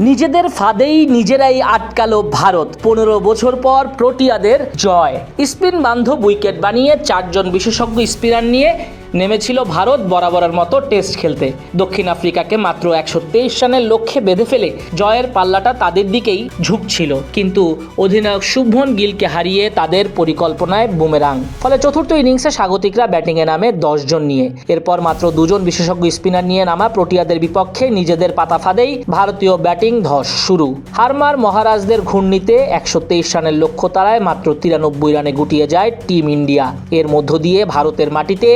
নিজেদের ফাঁদেই নিজেরাই আটকালো ভারত। পনেরো বছর পর প্রোটিয়াদের জয়। স্পিন বান্ধব উইকেট বানিয়ে চারজন বিশেষজ্ঞ স্পিনার নিয়ে নেমেছিল ভারত বরাবরের মতো টেস্ট খেলতে। দক্ষিণ আফ্রিকাকে মাত্র একশো তেইশ রানের লক্ষ্যে বেঁধে ফেলে জয়ের পাল্লাটা তাদের দিকেই ঝুঁকছিল। কিন্তু অধিনায়ক শুভন গিলকে হারিয়ে তাদের পরিকল্পনায় বুমেরাং। ফলে চতুর্থ ইনিংসে স্বাগতিকরা ব্যাটিংয়ে নামে দশজন নিয়ে। এরপর মাত্র দুজন বিশেষজ্ঞ স্পিনার নিয়ে নামা প্রোটিয়াদের বিপক্ষে নিজেদের পাতা ফাঁদেই ভারতীয় ব্যাটিং ধস শুরু। হারমার মহারাজদের ঘূর্ণিতে একশো তেইশ রানের লক্ষ্য তারায় মাত্র তিরানব্বই রানে গুটিয়ে যায় টিম ইন্ডিয়া। এর মধ্য দিয়ে ভারতের মাটিতে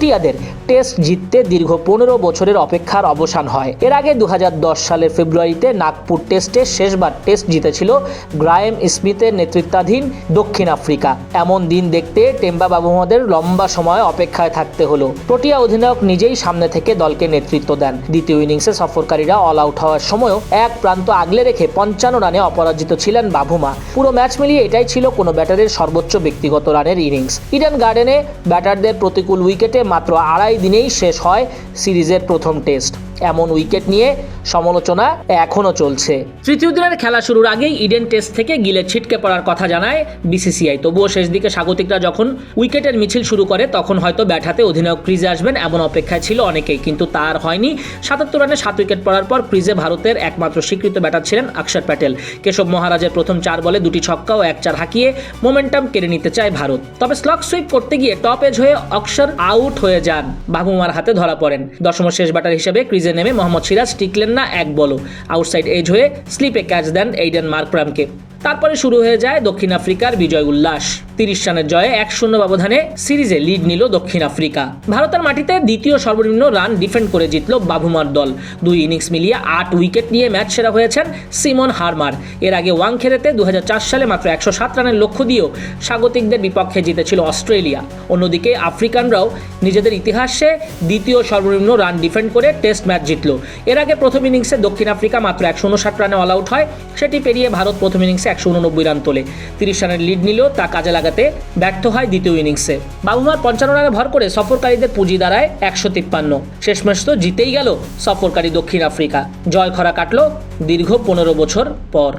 প্রোটিয়াদের টেস্ট জিততে দীর্ঘ পনেরো বছরের অপেক্ষার অবসান হয়। এর আগে দু হাজার দশ সালের ফেব্রুয়ারিতে নাগপুর টেস্টে শেষবার টেস্ট জিতেছিল গ্রায়েম স্মিথের নেতৃত্বাধীন দক্ষিণ আফ্রিকা। এমন দিন দেখতে টেম্বা বাবুমদের লম্বা সময় অপেক্ষায় থাকতে হলো। প্রোটিয়া অধিনায়ক নিজেই সামনে থেকে দলকে নেতৃত্ব দেন। দ্বিতীয় ইনিংসে সফরকারীরা অল আউট হওয়ার সময়ও এক প্রান্ত আগলে রেখে পঞ্চান্ন রানে অপরাজিত ছিলেন বাভুমা পুরো ম্যাচ মিলিয়ে এটাই ছিল কোনো ব্যাটারের সর্বোচ্চ ব্যক্তিগত রানের ইনিংস। ইডেন গার্ডেনে ব্যাটারদের প্রতিকূল উইকেটে মাত্র আড়াই দিনেই শেষ হয় সিরিজের প্রথম টেস্ট। এমন উইকেট নিয়ে সমালোচনা এখনও চলছে। তৃতীয় দিনের খেলা শুরুর আগেই ইডেন টেস্ট থেকে গিলে ছিটকে পড়ার কথা জানায় বিসিসিআই। তবুও শেষ দিকে স্বাগতিকরা যখন উইকেটের মিছিল শুরু করে, তখন হয়তো ব্যাট হাতে অধিনায়ক ক্রিজে আসবেন এমন অপেক্ষায় ছিল অনেকেই, কিন্তু তার হয়নি। সাতাত্তর রানে সাত উইকেট পড়ার পর ক্রিজে ভারতের একমাত্র স্বীকৃত ব্যাটার ছিলেন অক্ষর প্যাটেল। কেশব মহারাজের প্রথম চার বলে দুটি ছক্কা ও এক চার হাঁকিয়ে মোমেন্টাম কেড়ে নিতে চায় ভারত। তবে স্লক সুইপ করতে গিয়ে টপ এজ হয়ে অক্ষর আউট হয়ে যান। বাবুমার হাতে ধরা পড়েন। দশম শেষ ব্যাটার হিসেবে ক্রিজে নেমে মোহাম্মদ সিরাজ টিকলেন না এক বলও। আউটসাইড এজ হয়ে স্লিপে ক্যাচ দেন এইডেন মার্করামকে তারপরে শুরু হয়ে যায় দক্ষিণ আফ্রিকার বিজয় উল্লাস। তিরিশ রানের জয়ে এক শূন্য ব্যবধানে সিরিজে লিড নিল দক্ষিণ আফ্রিকা। ভারতের মাটিতে দ্বিতীয় সর্বনিম্ন রান ডিফেন্ড করে জিতল বাভুমার দল। দুই ইনিংস মিলিয়ে আট উইকেট নিয়ে ম্যাচ সেরা হয়েছেন সিমন হারমার। এর আগে ওয়াংখেড়েতে দুই হাজার চার সালে মাত্র একশো সাত রানের লক্ষ্য দিয়েও স্বাগতিকদের বিপক্ষে জিতেছিল অস্ট্রেলিয়া। অন্যদিকে আফ্রিকানরাও নিজেদের ইতিহাসে দ্বিতীয় সর্বনিম্ন রান ডিফেন্ড করে টেস্ট ম্যাচ জিতল। এর আগে প্রথম ইনিংসে দক্ষিণ আফ্রিকা মাত্র একশো উনষাট রানে অল আউট হয়। সেটি পেরিয়ে ভারত প্রথম ইনিংসে একশো উননব্বই রান তোলে। তিরিশ রানের লিড নিলেও তা কাজে লাগাতে ব্যর্থ হয় দ্বিতীয় ইনিংসে। বাবুমার পঞ্চান্ন রানে ভর করে সফরকারীদের পুঁজি দাঁড়ায় একশো তিপ্পান্ন। শেষমেশ তো জিতেই গেল সফরকারী দক্ষিণ আফ্রিকা। জয় খরা কাটল দীর্ঘ পনেরো বছর পর।